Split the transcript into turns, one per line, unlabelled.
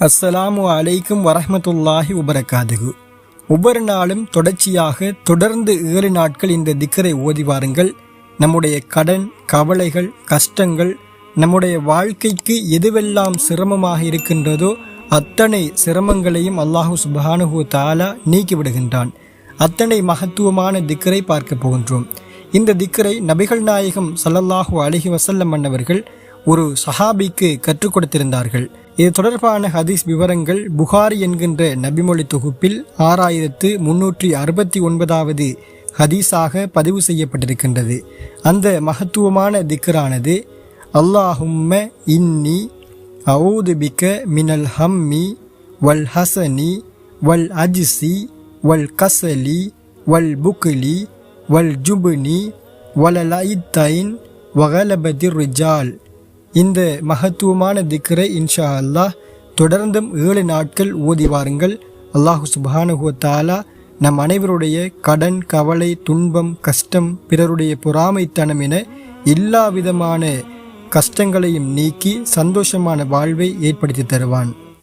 அஸ்ஸலாமு அலைக்கும் வரஹ்மத்துல்லாஹி உபரகாதுகு ஒவ்வொரு நாளும் தொடர்ச்சியாக தொடர்ந்து ஏழு நாட்கள் இந்த திக்கரை ஓதி வாருங்கள். நம்முடைய கடன் கவலைகள் கஷ்டங்கள் நம்முடைய வாழ்க்கைக்கு எதுவெல்லாம் சிரமமாக இருக்கின்றதோ அத்தனை சிரமங்களையும் அல்லாஹு சுப்ஹானஹு தாலா நீக்கிவிடுகின்றான் அத்தனை மகத்துவமான திக்கரை பார்க்க போகின்றோம். இந்த திக்கரை நபிகள் நாயகம் சல்லல்லாஹு அலைஹி வசல்லம் மன்னவர்கள் ஒரு சஹாபிக்கு கற்றுக் கொடுத்திருந்தார்கள். இது தொடர்பான ஹதீஸ் விவரங்கள் புகாரி என்கின்ற நபிமொழி தொகுப்பில் ஆறாயிரத்து முன்னூற்றி அறுபத்தி ஒன்பதாவது ஹதீஸாக பதிவு செய்யப்பட்டிருக்கின்றது. அந்த மகத்துவமான திக்கரானது அல்லாஹும்ம இன்னி அவுது பிக்க மினல் ஹம்மி வல் ஹசனி வல் அஜிசி வல் கசலி வல் புக்லி வல் ஜுபுனி வலலைத்தைன் வகலபதி ரிஜால். இந்த மகத்துவமான திக்கரை இன்ஷா அல்லாஹ் தொடர்ந்தும் ஏழு நாட்கள் ஓதி வாருங்கள். அல்லாஹு சுபானுஹு தாலா நம் அனைவருடைய கடன் கவலை துன்பம் கஷ்டம் பிறருடைய பொறாமைத்தனம் என எல்லா விதமான கஷ்டங்களையும் நீக்கி சந்தோஷமான வாழ்வை ஏற்படுத்தி தருவான்.